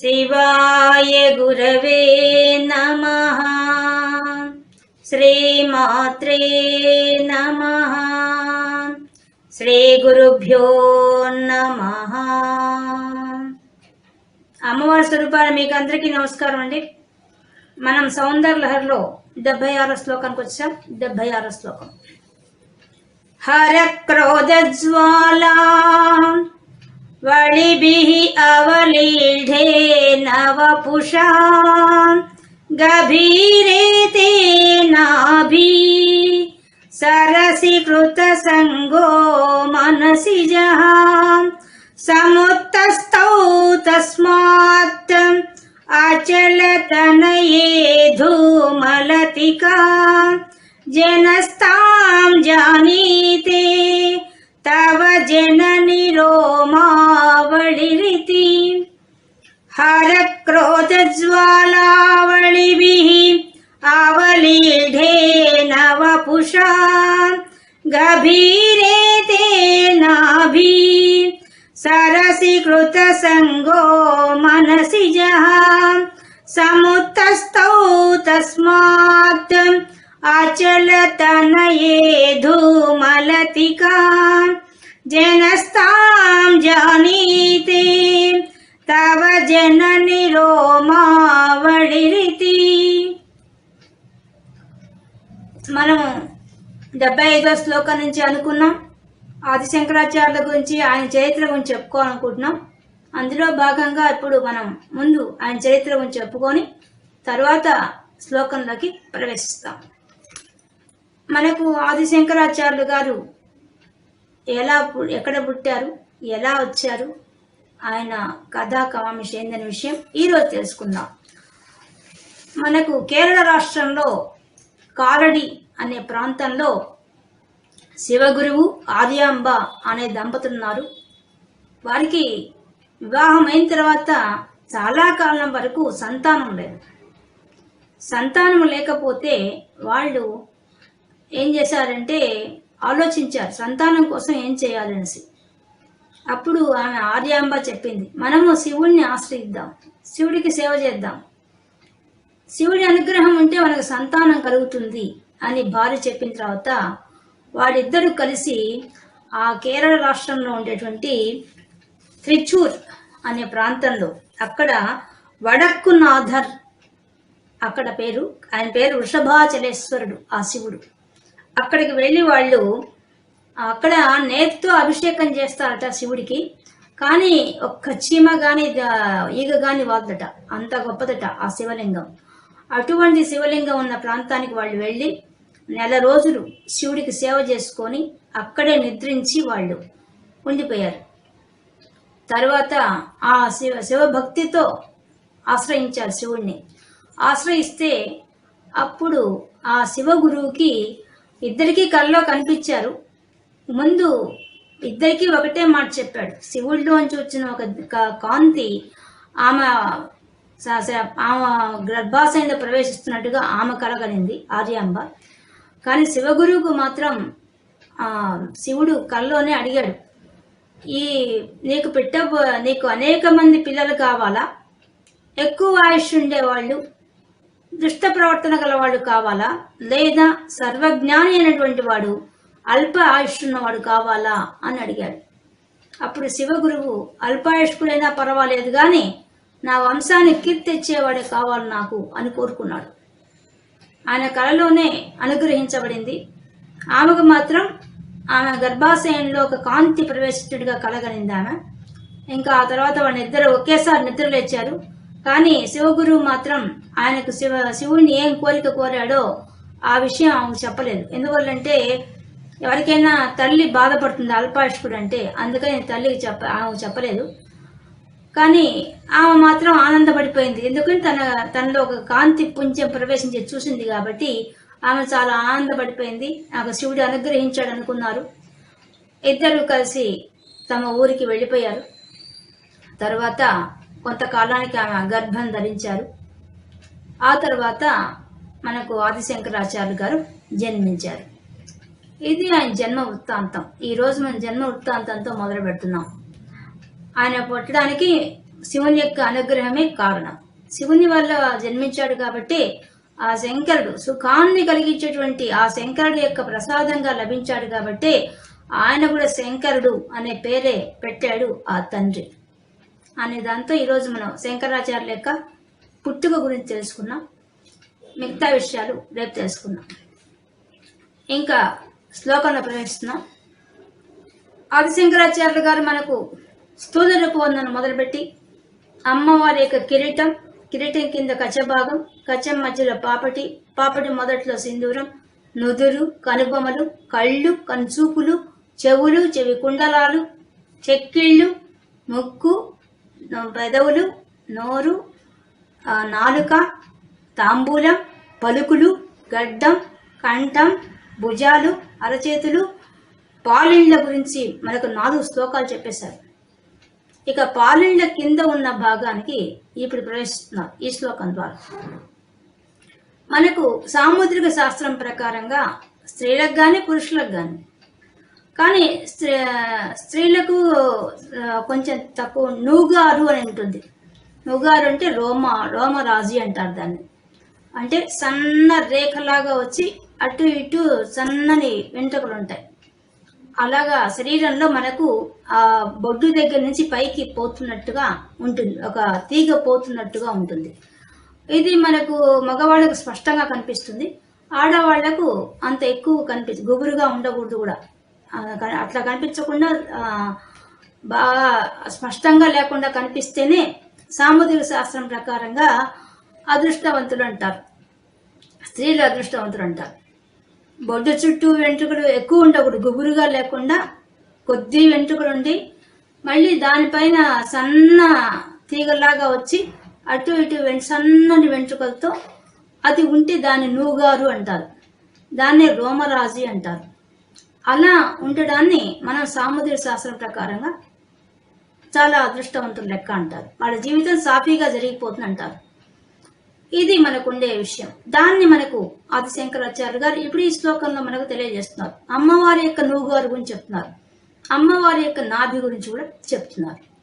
శివాయ గురవే నమ. శ్రీమాత్రే నమ. శ్రీ గురుభ్యో నమ. అమ్మవారి స్వరూపాలు మీకు అందరికీ నమస్కారం అండి. మనం సౌందర్య లహర్లో డెబ్బై ఆరో శ్లోకానికి వచ్చాం. డెబ్బై ఆరో శ్లోకం. హర క్రోధ జ్వాలా वणिभिः अवलीढे नवपुषा गभीरे तेनाभि सरसि कृतसङ्गो मनसि जहा समुत्तस्तौ तस्मात् अचलतनये धूमलतिका जनस्तां जानीते तव जननि रोमावळिरिति हरक्रोधज्वालावळिभिः आवलीढे नवपुषा गभीरे तेनाभि सरसि कृतसङ्गो मनसि जः समुत्तस्तौ तस्मात् अचलतनये धूमलतिका జానీతి తవ జనని जननि रोमावडिरिति మనం డెబ్బై ఐదో శ్లోకం నుంచి అనుకున్నాం. ఆది శంకరాచార్యుల గురించి ఆయన చరిత్ర గురించి చెప్పుకోవాలనుకుంటున్నాం. అందులో భాగంగా ఇప్పుడు మనం ముందు ఆయన చరిత్ర గురించి చెప్పుకొని తర్వాత శ్లోకంలోకి ప్రవేశిస్తాం. మనకు ఆదిశంకరాచార్యులు గారు ఎలా ఎక్కడ పుట్టారు? ఎలా వచ్చారు? ఆయన కథా కవామిష ఏందనే విషయం ఈరోజు తెలుసుకుందాం. మనకు కేరళ రాష్ట్రంలో కాలడి అనే ప్రాంతంలో శివగురువు ఆర్యాంబ అనే దంపతులు ఉన్నారు వారికి వివాహం అయిన తర్వాత చాలా కాలం వరకు సంతానం లేదు. సంతానం లేకపోతే వాళ్ళు ఏం చేశారంటే ఆలోచించారు సంతానం కోసం ఏం చేయాలనేసి. అప్పుడు ఆమె ఆర్యాంబ చెప్పింది మనము శివుణ్ణి ఆశ్రయిద్దాం శివుడికి సేవ చేద్దాం. శివుడి అనుగ్రహం ఉంటే మనకు సంతానం కలుగుతుంది అని భార్య చెప్పిన తర్వాత వాడిద్దరూ కలిసి ఆ కేరళ రాష్ట్రంలో ఉండేటువంటి త్రిచూర్ అనే ప్రాంతంలో అక్కడ వడక్కునాథర్ అక్కడ పేరు ఆయన పేరు వృషభాచలేశ్వరుడు ఆ శివుడు. అక్కడికి వెళ్ళి వాళ్ళు అక్కడ నేతితో అభిషేకం చేస్తారట శివుడికి. కానీ ఒక్క చీమ కానీ ఈగ కానీ వాదట. అంత గొప్పదట ఆ శివలింగం. అటువంటి శివలింగం ఉన్న ప్రాంతానికి వాళ్ళు వెళ్ళి నెల రోజులు శివుడికి సేవ చేసుకొని అక్కడే నిద్రించి వాళ్ళు ఉండిపోయారు. తర్వాత ఆ శివ శివభక్తితో ఆశ్రయించారు శివుణ్ణి. ఆశ్రయిస్తే అప్పుడు ఆ శివ గురువుకి ఇద్దరికీ కల్లో కనిపించారు. ముందు ఇద్దరికీ ఒకటే మాట చెప్పాడు. శివుడిలోంచి వచ్చిన ఒక కాంతి ఆమె ఆమె గర్భాశయంలో ప్రవేశిస్తున్నట్టుగా ఆమె కలగలింది ఆర్యాంబ. కానీ శివగురువుకు మాత్రం శివుడు కల్లోనే అడిగాడు. ఈ నీకు పెట్టబో నీకు అనేక మంది పిల్లలు కావాలా? ఎక్కువ ఆయుష్ ఉండేవాళ్ళు దుష్ట ప్రవర్తన గల కావాలా? లేదా సర్వజ్ఞాని అయినటువంటి వాడు అల్ప ఆయుష్ ఉన్నవాడు కావాలా? అని అడిగాడు. అప్పుడు శివగురువు అల్పాయుష్కుడైనా పర్వాలేదు కానీ నా వంశాన్ని కీర్తి తెచ్చేవాడే కావాలి నాకు అని కోరుకున్నాడు. ఆయన కళలోనే అనుగ్రహించబడింది. ఆమెకు మాత్రం ఆమె గర్భాశయంలో ఒక కాంతి ప్రవేశించుడిగా కలగలింది ఆమె. ఇంకా ఆ తర్వాత వాళ్ళిద్దరు ఒకేసారి నిద్ర లేచారు కానీ శివగురువు మాత్రం ఆయనకు శివ శివుడిని ఏం కోరిక కోరాడో ఆ విషయం ఆమెకు చెప్పలేదు. ఎందువల్లంటే ఎవరికైనా తల్లి బాధపడుతుంది అల్పాయుష్కుడు అంటే అందుకని తల్లికి చెప్ప ఆమె చెప్పలేదు. కానీ ఆమె మాత్రం ఆనందపడిపోయింది. ఎందుకని తన తనలో ఒక కాంతి పుంజం ప్రవేశించి చూసింది కాబట్టి ఆమె చాలా ఆనందపడిపోయింది. నాకు శివుడు అనుగ్రహించాడు అనుకున్నారు. ఇద్దరు కలిసి తమ ఊరికి వెళ్ళిపోయారు. తర్వాత కొంతకాలానికి ఆమె గర్భం ధరించారు. ఆ తర్వాత మనకు ఆదిశంకరాచార్య గారు జన్మించారు. ఇది ఆయన జన్మ వృత్తాంతం. ఈ రోజు మనం జన్మ వృత్తాంతంతో మొదలు పెడుతున్నాం. ఆయన పుట్టడానికి శివుని యొక్క అనుగ్రహమే కారణం. శివుని వల్ల జన్మించాడు కాబట్టి ఆ శంకరుడు సుఖాన్ని కలిగించేటువంటి ఆ శంకరుడు యొక్క ప్రసాదంగా లభించాడు కాబట్టి ఆయన కూడా శంకరుడు అనే పేరే పెట్టాడు ఆ తండ్రి. అనే దాంతో ఈరోజు మనం శంకరాచార్యుల యొక్క పుట్టుక గురించి తెలుసుకున్నాం. మిగతా విషయాలు రేపు తెలుసుకున్నాం ఇంకా శ్లోకంలో ప్రవేశిస్తున్నాం. ఆదిశంకరాచార్యులు గారు మనకు స్థూల రూపవందన మొదలుపెట్టి అమ్మవారి యొక్క కిరీటం కిరీటం కింద కచ్చభాగం కచ్చం మధ్యలో పాపటి పాపటి మొదట్లో సింధూరం నుదురు కనుబొమలు కళ్ళు కనుచూపులు చెవులు చెవి కుండలాలు చెక్కిళ్ళు ముక్కు పెదవులు నోరు నాలుక తాంబూలం పలుకులు గడ్డం కంఠం భుజాలు అరచేతులు పాలిండ్ల గురించి మనకు నాలుగు శ్లోకాలు చెప్పేశారు. ఇక పాలిండ్ల కింద ఉన్న భాగానికి ఇప్పుడు ప్రవేశిస్తున్నారు ఈ శ్లోకం ద్వారా. మనకు సాముద్రిక శాస్త్రం ప్రకారంగా స్త్రీలకు కానీ పురుషులకు కానీ కానీ స్త్రీ స్త్రీలకు కొంచెం తక్కువ నూగారు అని ఉంటుంది. నూగారు అంటే రోమ రోమరాజు అంటారు దాన్ని. అంటే సన్న రేఖలాగా వచ్చి అటు ఇటు సన్నని వెంట్రుకలు ఉంటాయి. అలాగా శరీరంలో మనకు ఆ బొడ్డు దగ్గర నుంచి పైకి పోతున్నట్టుగా ఉంటుంది. ఒక తీగ పోతున్నట్టుగా ఉంటుంది. ఇది మనకు మగవాళ్ళకు స్పష్టంగా కనిపిస్తుంది. ఆడవాళ్ళకు అంత ఎక్కువ కనిపిస్తుంది గుబురుగా ఉండకూడదు కూడా. అట్లా కనిపించకుండా బాగా స్పష్టంగా లేకుండా కనిపిస్తేనే సాముద్రిక శాస్త్రం ప్రకారంగా అదృష్టవంతులు అంటారు. స్త్రీలు అదృష్టవంతులు అంటారు. బొడ్డు చుట్టూ వెంట్రుకలు ఎక్కువ ఉండకూడదు. గుబురుగా లేకుండా కొద్ది వెంట్రుకలు ఉండి మళ్ళీ దానిపైన సన్న తీగలాగా వచ్చి అటు ఇటు వెం సన్నని వెంట్రుకలతో అది ఉంటే దాన్ని నూగారు అంటారు. దాన్నే రోమరాజు అంటారు. అలా ఉండడాన్ని మనం సాముద్రిక శాస్త్రం ప్రకారంగా చాలా అదృష్టవంతులు లెక్క అంటారు. వాళ్ళ జీవితం సాఫీగా జరిగిపోతుంది అంటారు. ఇది మనకు ఉండే విషయం. దాన్ని మనకు ఆదిశంకరాచార్య గారు ఇప్పుడు ఈ శ్లోకంలో మనకు తెలియజేస్తున్నారు. అమ్మవారి యొక్క నూగారు గురించి చెప్తున్నారు. అమ్మవారి యొక్క నాభి గురించి కూడా చెప్తున్నారు.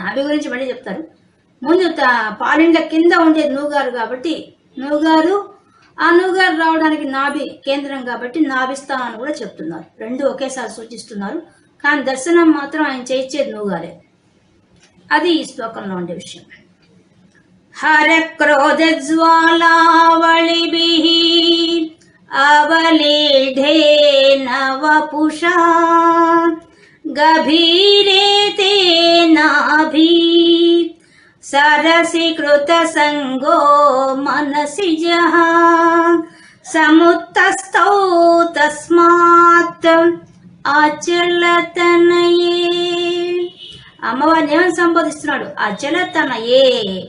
నాభి గురించి మళ్ళీ చెప్తారు. ముందు త- పాలిండ్ల కింద ఉండేది నూగారు కాబట్టి నూగారు ఆ నూగారు రావడానికి నాభి కేంద్రం కాబట్టి నాభిస్థానం అని కూడా చెప్తున్నారు. రెండు ఒకేసారి సూచిస్తున్నారు. కానీ దర్శనం మాత్రం ఆయన చేయించేది నూగారే. అది ఈ శ్లోకంలో ఉండే విషయం. హర క్రోధ జ్వాలావళిభిః అవలీఢే నవపుషా గభీరే తేనాభి సరసి కృత సంగో మనసి జహ. తస్మాత్ అచలతనయే. అమ్మవారిని ఏమని సంబోధిస్తున్నాడు. అచలతనయే.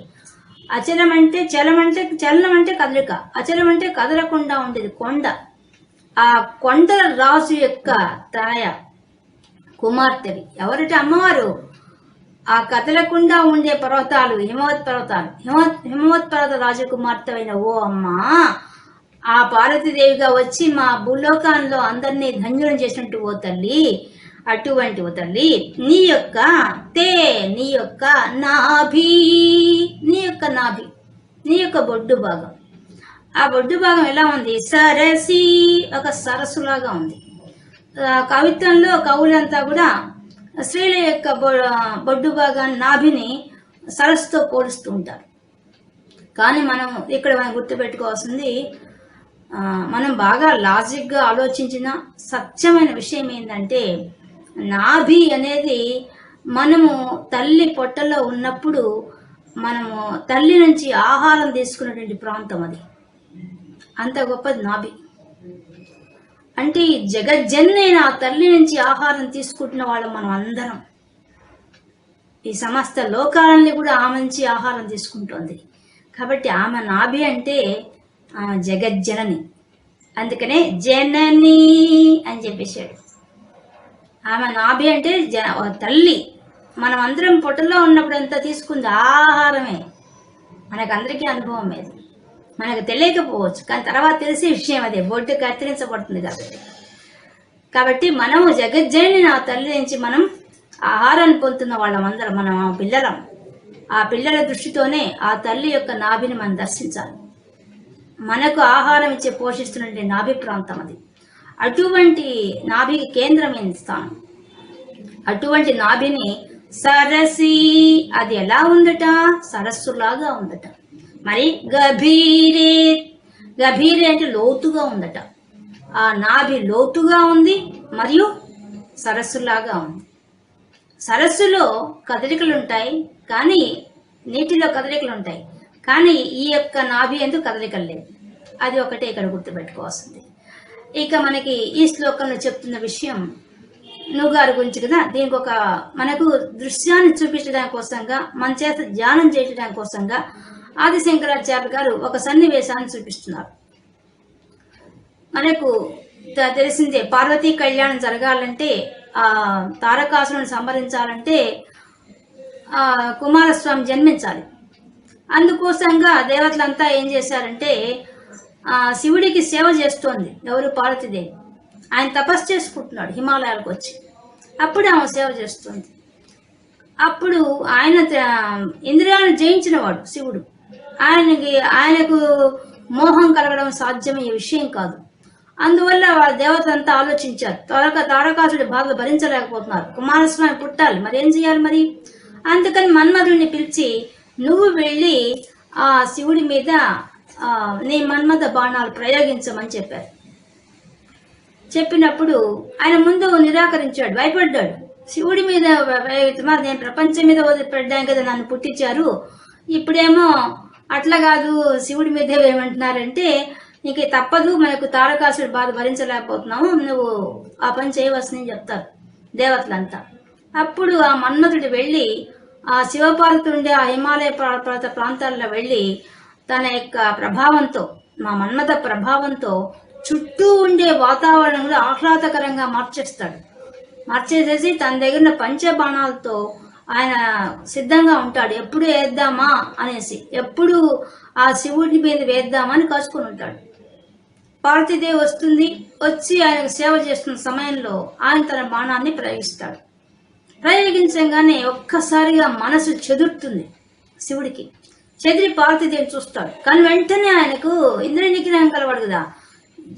అచలం అంటే చలం అంటే చలనం అంటే కదలిక. అచలం అంటే కదలకుండా ఉండేది కొండ. ఆ కొండల రాజు యొక్క తాయ కుమార్తెవి. ఎవరంటే అమ్మవారు? ఆ కదలకుండా ఉండే పర్వతాలు హిమవత్ పర్వతాలు. హిమవత్ హిమవత్ పర్వత రాజకుమార్తెవైన ఓ అమ్మ ఆ పార్వతీదేవిగా వచ్చి మా భూలోకంలో అందరినీ ధన్యులను చేసినట్టు ఓ తల్లి అటువంటి ఓ తల్లి నీ యొక్క తే నీ యొక్క నాభి నీ యొక్క నాభి నీ యొక్క బొడ్డు భాగం. ఆ బొడ్డు భాగం ఎలా ఉంది? సరసి ఒక సరస్సులాగా ఉంది. ఆ, కవిత్వంలో కవులంతా కూడా స్త్రీల యొక్క బొడ్డు భాగాన్ని నాభిని సరస్సుతో పోలుస్తూ ఉంటారు. కానీ మనం ఇక్కడ మనం గుర్తుపెట్టుకోవాల్సింది మనం బాగా లాజిక్గా ఆలోచించిన సత్యమైన విషయం ఏంటంటే నాభి అనేది మనము తల్లి పొట్టలో ఉన్నప్పుడు మనము తల్లి నుంచి ఆహారం తీసుకున్నటువంటి ప్రాంతం అది. అంత గొప్పది నాభి. అంటే ఈ జగజ్జన్నైన ఆ తల్లి నుంచి ఆహారం తీసుకుంటున్న వాళ్ళం మనం అందరం. ఈ సమస్త లోకాలని కూడా ఆమె నుంచి ఆహారం తీసుకుంటోంది. కాబట్టి ఆమె నాభి అంటే ఆమె జగజ్జనని. అందుకనే జనని అని చెప్పేశాడు. ఆమె నాభి అంటే జన ఓ తల్లి. మనం అందరం పొట్టలో ఉన్నప్పుడు ఎంత తీసుకుంది ఆహారమే. మనకందరికీ అనుభవం లేదు మనకు తెలియకపోవచ్చు. కానీ తర్వాత తెలిసే విషయం అదే. బొడ్డు కత్తిరించబడుతుంది కాబట్టి. కాబట్టి మనము జగజ్జని నా తల్లి నుంచి మనం ఆహారాన్ని పొందుతున్న వాళ్ళం అందరం మనం పిల్లలం. ఆ పిల్లల దృష్టితోనే ఆ తల్లి యొక్క నాభిని మనం దర్శించాలి. మనకు ఆహారం ఇచ్చే పోషిస్తున్నటువంటి నాభి ప్రాంతం అది. అటువంటి నాభికి కేంద్రమైన స్థానం? అటువంటి నాభిని సరసి అది ఎలా ఉందట? సరస్సులాగా ఉందట. మరి గభీరే గభీరే అంటే లోతుగా ఉందట. ఆ నాభి లోతుగా ఉంది మరియు సరస్సులాగా ఉంది. సరస్సులో కదలికలు ఉంటాయి కానీ నీటిలో కదలికలు ఉంటాయి కానీ ఈ యొక్క నాభి ఎందుకు కదలికలు లేవు. అది ఒకటే ఇక్కడ గుర్తుపెట్టుకోవాల్సింది. ఇక మనకి ఈ శ్లోకంలో చెప్తున్న విషయం నువ్వుగారి గురించి కదా? దీనికి ఒక మనకు దృశ్యాన్ని చూపించడానికి కోసంగా మన చేత ధ్యానం చేయడానికి కోసంగా ఆది శంకరాచార్య గారు ఒక సన్నివేశాన్ని చూపిస్తున్నారు. మనకు తెలిసిందే పార్వతీ కళ్యాణం జరగాలంటే ఆ తారకాసురుని సంహరించాలంటే ఆ కుమారస్వామి జన్మించాలి. అందుకోసంగా దేవతలంతా ఏం చేశారంటే ఆ శివుడికి సేవ చేస్తోంది ఎవరు? పార్వతీదేవి. ఆయన తపస్సు చేసుకుంటున్నాడు హిమాలయాలకు వచ్చి. అప్పుడు ఆమె సేవ చేస్తుంది. అప్పుడు ఆయన ఇంద్రియాలను జయించినవాడు శివుడు. ఆయనకి ఆయనకు మోహం కలగడం సాధ్యమయ్యే విషయం కాదు. అందువల్ల వాళ్ళ దేవతలంతా ఆలోచించారు. త్వరగా తారకాసుడి బాధలు భరించలేకపోతున్నారు. కుమారస్వామి పుట్టాలి. మరి ఏం చేయాలి మరి? అందుకని మన్మధుడిని పిలిచి నువ్వు వెళ్ళి ఆ శివుడి మీద నీ మన్మథ బాణాలు ప్రయోగించమని చెప్పారు. చెప్పినప్పుడు ఆయన ముందు నిరాకరించాడు. భయపడ్డాడు. శివుడి మీద నేను ప్రపంచం మీద వదిలిపెట్టాను కదా నన్ను పుట్టించారు. ఇప్పుడేమో అట్లా కాదు శివుడి మీద ఏమంటున్నారంటే నీకు తప్పదు మనకు తారకాసుడి బాధ భరించలేకపోతున్నాము నువ్వు ఆ పని చేయవలసిందని చెప్తారు దేవతలంతా. అప్పుడు ఆ మన్మథుడు వెళ్ళి ఆ శివపార్వతి ఉండే ఆ హిమాలయ పర్వత ప్రాంతాల్లో వెళ్ళి తన యొక్క ప్రభావంతో మా మన్మథ ప్రభావంతో చుట్టూ ఉండే వాతావరణంలో ఆహ్లాదకరంగా మార్చేస్తాడు. మార్చేసేసి తన దగ్గర ఉన్న పంచబాణాలతో ఆయన సిద్ధంగా ఉంటాడు. ఎప్పుడు వేద్దామా అనేసి ఎప్పుడు ఆ శివుడి మీద వేద్దామా అని కాచుకొని ఉంటాడు. పార్వతీదేవి వస్తుంది వచ్చి ఆయన సేవ చేస్తున్న సమయంలో ఆయన తన బాణాన్ని ప్రయోగిస్తాడు. ప్రయోగించగానే ఒక్కసారిగా మనసు చెదురుతుంది శివుడికి. చెదిరి పార్వతీదేవి చూస్తాడు. కానీ వెంటనే ఆయనకు ఇంద్ర నిగ్రహం కలవాడు కదా.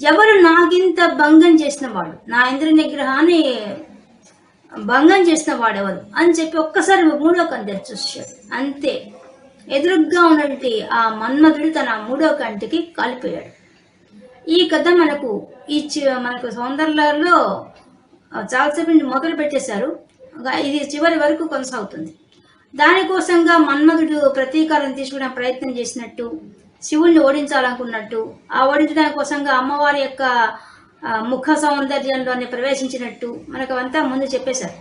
ఎవరు నాకింత భంగం చేసిన వాడు? నా ఇంద్ర నిగ్రహాన్ని భంగం చేసిన వాడెవరు అని చెప్పి ఒక్కసారి మూడో కంటి చూశాడు. అంతే. ఎదురుగ్గా ఉన్నటువంటి ఆ మన్మధుడు తన మూడో కంటికి కాలిపోయాడు. ఈ కథ మనకు ఈ చి- మనకు సౌందర్యాలలో చాలాసేపు నుంచి మొదలు పెట్టేశారు. ఇది చివరి వరకు కొనసాగుతుంది. దానికోసంగా మన్మధుడు ప్రతీకారం తీసుకునే ప్రయత్నం చేసినట్టు శివుణ్ణి ఓడించాలనుకున్నట్టు ఆ ఓడించడానికి కోసంగా అమ్మవారి యొక్క ముఖ సౌందర్యంలోనే ప్రవేశించినట్టు మనకు అంతా ముందు చెప్పేశారు.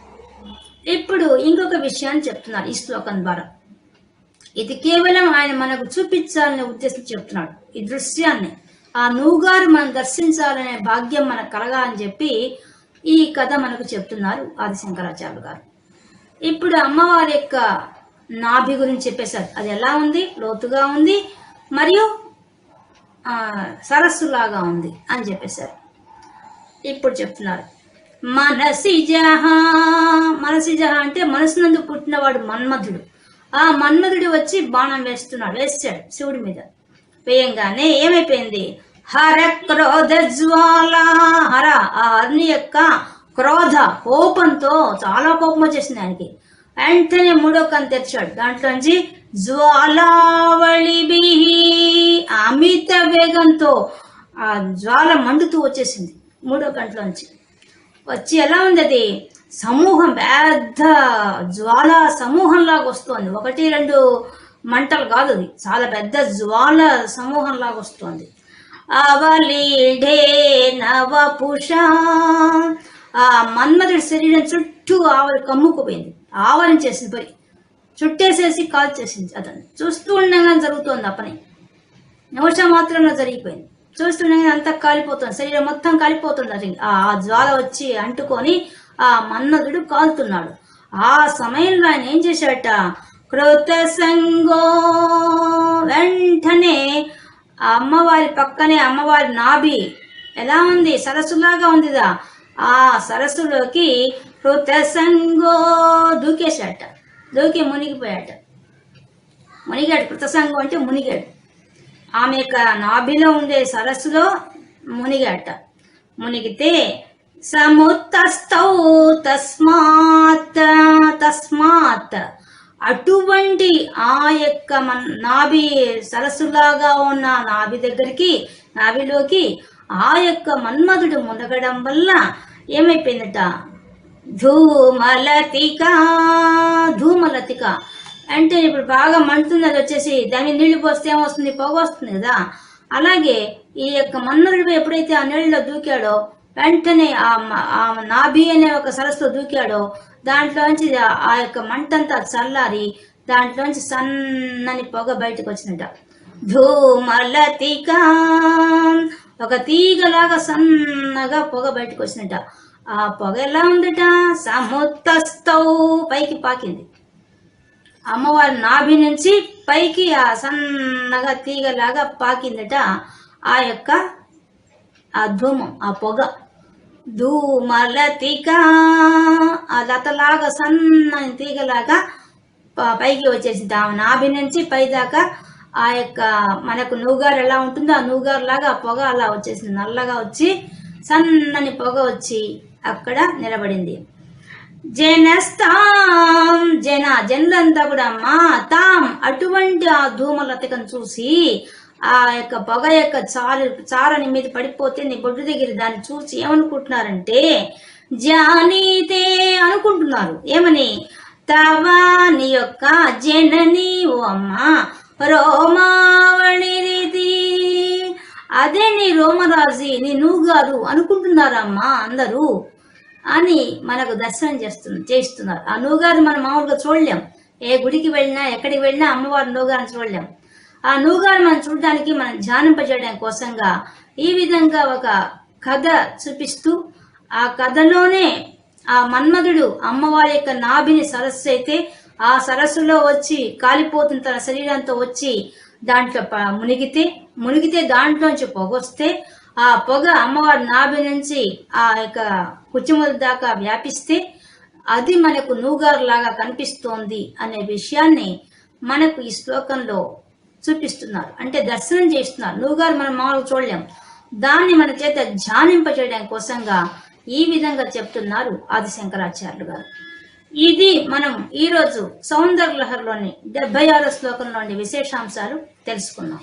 ఇప్పుడు ఇంకొక విషయాన్ని చెప్తున్నారు ఈ శ్లోకం ద్వారా. ఇది కేవలం ఆయన మనకు చూపించాలనే ఉద్దేశం చెప్తున్నాడు. ఈ దృశ్యాన్ని ఆ నూగారు మనం దర్శించాలనే భాగ్యం మనకు కలగాలని చెప్పి ఈ కథ మనకు చెప్తున్నారు ఆదిశంకరాచార్యులు గారు. ఇప్పుడు అమ్మవారి యొక్క నాభి గురించి చెప్పేశారు. అది ఎలా ఉంది? లోతుగా ఉంది మరియు సరస్సులాగా ఉంది అని చెప్పేశారు. ఇప్పుడు చెప్తున్నారు. మనసిజహ మనసిజహ అంటే మనసునందు పుట్టినవాడు మన్మధుడు. ఆ మన్మధుడు వచ్చి బాణం వేస్తున్నాడు వేసాడు శివుడి మీద. వేయంగానే ఏమైపోయింది? హర క్రోధ జ్వాల హర ఆ అగ్ని యొక్క క్రోధ కోపంతో చాలా కోపం వచ్చేసింది ఆయనకి. వెంటనే మూడో కన్ను తెరిచాడు. దాంట్లోంచి జ్వాలావళి అమిత వేగంతో ఆ జ్వాల మండుతూ వచ్చేసింది. మూడో కంట్లోంచి. వచ్చి ఎలా ఉంది అది సమూహం పెద్ద జ్వాల సమూహంలాగా వస్తోంది. ఒకటి రెండు మంటలు కాదు అది. చాలా పెద్ద జ్వాల సమూహంలాగా వస్తోంది. అవలీఢే నవపుష ఆ మన్మధుడి శరీరం చుట్టూ ఆవరి కమ్ముకుపోయింది. ఆవరించేసింది పోయి చుట్టేసేసి కాల్ చేసింది అతను చూస్తూ ఉండగా జరుగుతోంది ఆ పని. నిమిషం మాత్రంలో జరిగిపోయింది. చూస్తుండగానే అంతా కాలిపోతుంది. శరీరం మొత్తం కాలిపోతుంది. అది ఆ జ్వాల వచ్చి అంటుకొని ఆ మన్నదుడు కాలుతున్నాడు. ఆ సమయంలో ఆయన ఏం చేశాడట? కృత సంగో వెంటనే ఆ అమ్మవారి పక్కనే అమ్మవారి నాభి ఎలా ఉంది? సరస్సులాగా ఉందిదా? ఆ సరస్సులోకి కృత సంగో దూకేశాట దూకి మునిగిపోయాట మునిగాడు. కృతసంగం అంటే మునిగాడు. ఆమె యొక్క నాభిలో ఉండే సరస్సులో మునిగాట మునిగితే సముత్తస్థౌ తస్మాత్ తస్మాత్. అటువంటి ఆ యొక్క మన నాభి సరస్సులాగా ఉన్న నాభి దగ్గరికి నాభిలోకి ఆ యొక్క మన్మధుడు మునగడం వల్ల ఏమైపోయిందట? ధూమలతిక ధూమలతిక. అంటే ఇప్పుడు బాగా మండుతుంది అది వచ్చేసి దాన్ని నీళ్ళు పోస్తే ఏమొస్తుంది? పొగ వస్తుంది కదా. అలాగే ఈ యొక్క మన్మధుడు ఎప్పుడైతే ఆ నీళ్ళలో దూకాడో వెంటనే ఆ నాభి అనే ఒక సరస్సులో దూకాడో దాంట్లోంచి ఆ- యొక్క మంటంతా చల్లారి దాంట్లోంచి సన్నని పొగ బయటకు వచ్చినట ధూమలతిక ఒక తీగలాగా సన్నగా పొగ బయటకు వచ్చినట ఆ పొగ ఎలా ఉందట? సముత్తస్థౌ పైకి పాకింది. అమ్మవారి నాభి నుంచి పైకి ఆ సన్నగా తీగలాగా పాకిందట ఆ యొక్క ఆ ధూమం ఆ పొగ. ధూమలతిక ఆ లతలాగా సన్నని తీగలాగా పైకి వచ్చేసింది. ఆ నాభి నుంచి పై దాకా ఆ యొక్క మనకు నూగారు ఎలా ఉంటుందో ఆ నూగారు లాగా ఆ పొగ అలా వచ్చేసింది. నల్లగా వచ్చి సన్నని పొగ వచ్చి అక్కడ నిలబడింది. జనస్తాం. జన జనులంతా కూడా మా తాం అటువంటి ఆ ధూమలతకను చూసి ఆ యొక్క పొగ యొక్క చారు చారని మీద పడిపోతే నీ బొడ్డు దగ్గర దాన్ని చూసి ఏమనుకుంటున్నారంటే జానీతే అనుకుంటున్నారు. ఏమని? తవా నీ యొక్క జనని ఓ అమ్మ రోమావళిది అదే నీ రోమరాజు నీ గారు అనుకుంటున్నారమ్మా అందరూ. అని మనకు దర్శనం చేస్తుంది చేస్తున్నారు ఆ నూగారు మనం మామూలుగా చూడలేం. ఏ గుడికి వెళ్ళినా ఎక్కడికి వెళ్ళినా అమ్మవారి నూగారిని చూడలేం. ఆ నూగారు మనం చూడడానికి మనం ధ్యానింపజేయడం కోసంగా ఈ విధంగా ఒక కథ చూపిస్తూ ఆ కథలోనే ఆ మన్మధుడు అమ్మవారి యొక్క నాభిని సరస్సు అయితే ఆ సరస్సులో వచ్చి కాలిపోతున్న తన శరీరంతో వచ్చి దాంట్లో ప- మునిగితే మునిగితే దాంట్లోంచి పొగొస్తే ఆ పొగ అమ్మవారి నాభి నుంచి ఆ యొక్క కుచ్చిముల దాకా వ్యాపిస్తే అది మనకు నూగారు లాగా కనిపిస్తోంది అనే విషయాన్ని మనకు ఈ శ్లోకంలో చూపిస్తున్నారు. అంటే దర్శనం చేస్తున్నారు. నూగారు మనం మామూలుగా చూడలేం. దాన్ని మన చేత ధ్యానింపచేయడం కోసంగా ఈ విధంగా చెప్తున్నారు ఆది శంకరాచార్యులు గారు. ఇది మనం ఈరోజు సౌందర్య లహర్లోని డెబ్బై ఆరో శ్లోకంలోని విశేషాంశాలు తెలుసుకున్నాం.